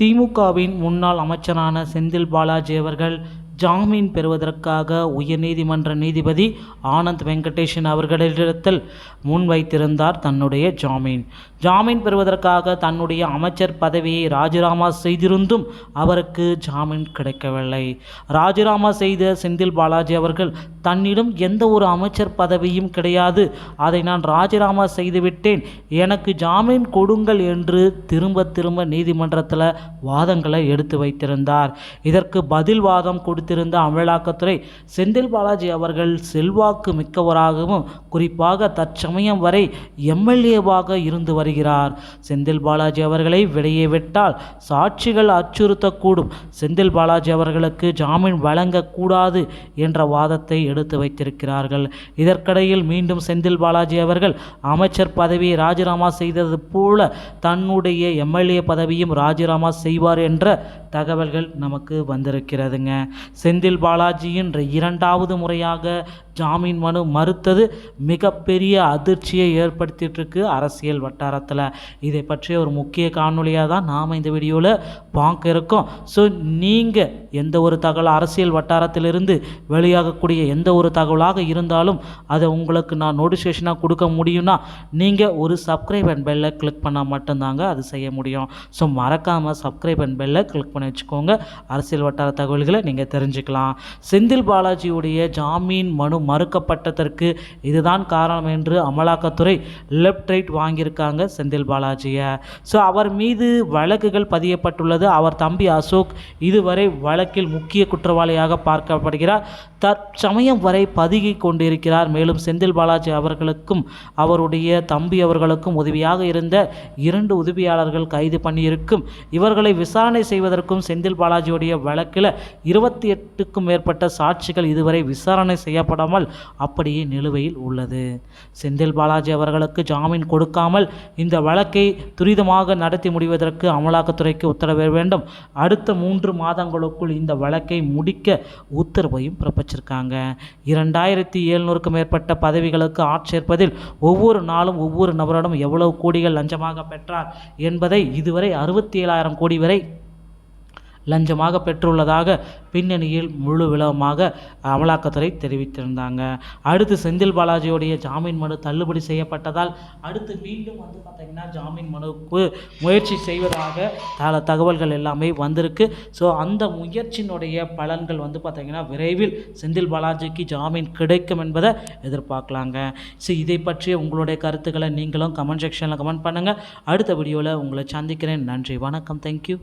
திமுகவின் முன்னாள் அமைச்சரான செந்தில் பாலாஜி அவர்கள் ஜாமீன் பெறுவதற்காக உயர்நீதிமன்ற நீதிபதி ஆனந்த் வெங்கடேஷன் அவர்களிடத்தில் முன்வைத்திருந்தார் தன்னுடைய ஜாமீன். ஜாமீன் பெறுவதற்காக தன்னுடைய அமைச்சர் பதவியை ராஜினாமா செய்திருந்தும் அவருக்கு ஜாமீன் கிடைக்கவில்லை. ராஜினாமா செய்த செந்தில் பாலாஜி அவர்கள் தன்னிடம் எந்த ஒரு அமைச்சர் பதவியும் கிடையாது. அதை நான் ராஜினாமா செய்துவிட்டேன். எனக்கு ஜாமீன் கொடுங்கள் என்று திரும்ப திரும்ப நீதிமன்றத்தில் வாதங்களை எடுத்து வைத்திருந்தார். இதற்கு பதில் வாதம் கொடுத்திருந்த அமலாக்கத்துறை செந்தில் பாலாஜி அவர்கள் செல்வாக்கு மிக்கவராகவும் குறிப்பாக தற்சமயம் வரை எம்எல்ஏவாக இருந்து வருகிறார். செந்தில் பாலாஜி அவர்களை வெளியே விட்டால் சாட்சிகள் அச்சுறுத்தக்கூடும். செந்தில் பாலாஜி அவர்களுக்கு ஜாமீன் வழங்கக்கூடாது என்ற வாதத்தை எடுத்து வைத்திருக்கிறார்கள். இதற்கிடையில் மீண்டும் செந்தில் பாலாஜி அவர்கள் அமைச்சர் பதவியை ராஜினாமா செய்தது போல தன்னுடைய எம்எல்ஏ பதவியும் ராஜினாமா செய்வார் என்ற தகவல்கள் நமக்கு வந்திருக்கிறதுங்க. செந்தில் பாலாஜியின் இரண்டாவது முறையாக ஜாமீன் மனு மறுத்தது மிகப்பெரிய அதிர்ச்சியை ஏற்படுத்திட்டுருக்கு அரசியல் வட்டாரத்தில். இதை பற்றிய ஒரு முக்கிய காணொலியாக தான் நாம் இந்த வீடியோவில் பார்க்க இருக்கோம். ஸோ நீங்கள் எந்த ஒரு தகவல் அரசியல் வட்டாரத்திலிருந்து வெளியாகக்கூடிய எந்த ஒரு தகவலாக இருந்தாலும் அதை உங்களுக்கு நான் நோட்டிஃபிகேஷனாக கொடுக்க முடியும்னா நீங்கள் ஒரு சப்ஸ்கிரைப் அண்ட் பெல்லை கிளிக் பண்ணால் மட்டும்தாங்க அது செய்ய முடியும். ஸோ மறக்காமல் சப்ஸ்கிரைப் அண்ட் பெல்லை கிளிக் பண்ணி வச்சுக்கோங்க. அரசியல் வட்டார தகவல்களை நீங்கள் தெரிஞ்சுக்கலாம். செந்தில் பாலாஜியுடைய ஜாமீன் மனு மறுக்கப்பட்டதற்கு இதுதான் காரணம் என்று அமலாக்கத்துறை லெஃப்ட் ரைட் வாங்கியிருக்காங்க செந்தில் பாலாஜியை. ஸோ அவர் மீது வழக்குகள் பதியப்பட்டுள்ளது. அவர் தம்பி அசோக் இதுவரை வழக்கில் முக்கிய குற்றவாளியாக பார்க்கப்படுகிறார். தற்சமயம் வரை பதுகி கொண்டிருக்கிறார். மேலும் செந்தில் பாலாஜி அவர்களுக்கும் அவருடைய தம்பி அவர்களுக்கும் உதவியாக இருந்த இரண்டு உதவியாளர்கள் கைது பண்ணியிருக்கும். இவர்களை விசாரணை செய்வதற்கும் செந்தில் பாலாஜியுடைய வழக்கில் இருபத்தி எட்டுக்கும் மேற்பட்ட சாட்சிகள் இதுவரை விசாரணை செய்யப்படாமல் அப்படியே நிலுவையில் உள்ளது. செந்தில் பாலாஜி அவர்களுக்கு ஜாமீன் கொடுக்காமல் இந்த வழக்கை துரிதமாக நடத்தி முடிவதற்கு அமலாக்கத்துறைக்கு உத்தரவிட வேண்டும். அடுத்த மூன்று மாதங்களுக்குள் இந்த வழக்கை முடிக்க உத்தரவையும் பிறப்பிச்சிருக்காங்க. இரண்டாயிரத்தி எழுநூறுக்கும் மேற்பட்ட பதவிகளுக்கு ஆட்சேர்ப்பதில் ஒவ்வொரு நாளும் ஒவ்வொரு நபரிடம் எவ்வளவு கோடிகள் லஞ்சமாக பெற்றார் என்பதை இதுவரை அறுபத்தி ஏழாயிரம் கோடி வரை லஞ்சமாக பெற்றுள்ளதாக பின்னணியில் முழு விளவமாக அமலாக்கத்துறை தெரிவித்திருந்தாங்க. அடுத்து செந்தில் பாலாஜியுடைய ஜாமீன் மனு தள்ளுபடி செய்யப்பட்டதால் அடுத்து மீண்டும் வந்து பார்த்திங்கன்னா ஜாமீன் மனுவுக்கு முயற்சி செய்வதாக பல தகவல்கள் எல்லாமே வந்திருக்கு. ஸோ அந்த முயற்சியினுடைய பலன்கள் வந்து பார்த்திங்கன்னா விரைவில் செந்தில் பாலாஜிக்கு ஜாமீன் கிடைக்கும் என்பதை எதிர்பார்க்கலாங்க. ஸோ இதை பற்றிய உங்களுடைய கருத்துக்களை நீங்களும் கமெண்ட் செக்ஷனில் கமெண்ட் பண்ணுங்கள் அடுத்த வீடியோவில் உங்களை சந்திக்கிறேன். நன்றி வணக்கம். தேங்க்யூ